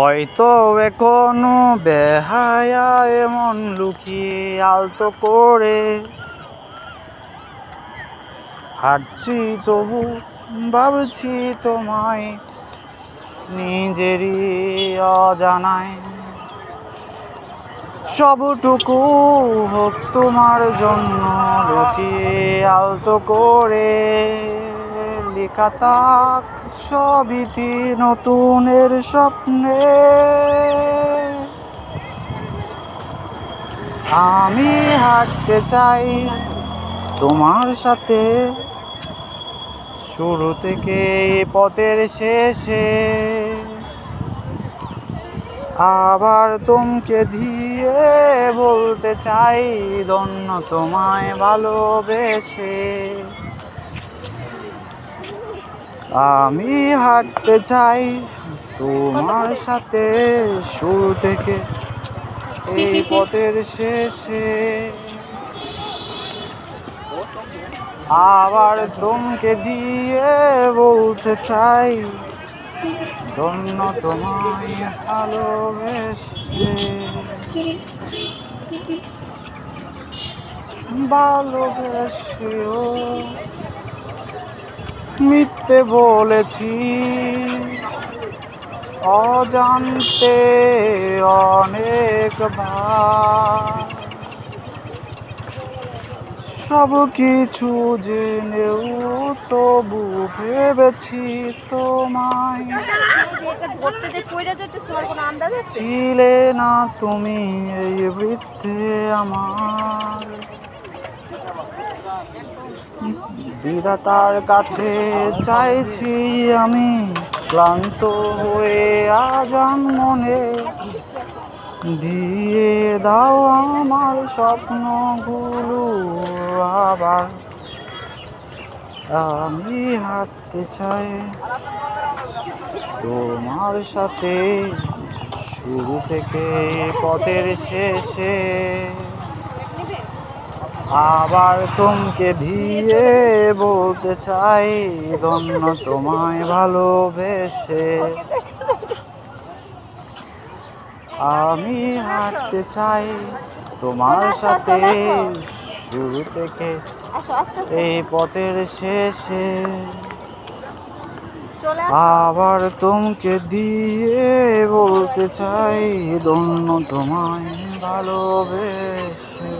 হয়তো এখনও বেহায়া এমন লুকিয়ে আলতো করে। হাঁটছি তবু ভাবছি তোমায়, নিজেরই অজানায়। সবটুকু হোক তোমার জন্য লুকিয়ে আলতো করে। লেখা থাক সবিতি নতুনের স্বপ্নে। আমি হাঁটতে চাই তোমার সাথে। শুরু থেকে পথের শেষে আবার তোমকে দিয়ে বলতে চাই ধন্য তোমায় ভালোবেসে। আমি হাঁটতে চাই তোমার সাথে শুরু থেকে। এই পথের শেষে। আবার তোমকে দিয়ে বলতে চাই। ধন্য তোমায় ভালোবেসে। ভালোবেসেও মিথ্যে বলেছি। অজান্তে অনেকবার। সব কিছু জেনেও তবু ভেবেছি তোমায়। ছিলে না তুমি এই বৃদ্ধে আমার। বিধাতার কাছে চাইছি আমি ক্লান্ত হয়ে আজান মনে। দিয়ে দাও আমার স্বপ্নগুলো আবার। আমি হাঁটতে চাই তোমার সাথে। শুরু থেকে পথের শেষে আবার তোমকে দিয়ে বলতে চাই ধন্য তোমায় ভালোবেসে। আমি হাঁটতে চাই তোমার সাথে শুরু থেকে। এই পথের শেষে আবার তোমাকে দিয়ে বলতে চাই ধন্য তোমায় ভালোবেসে।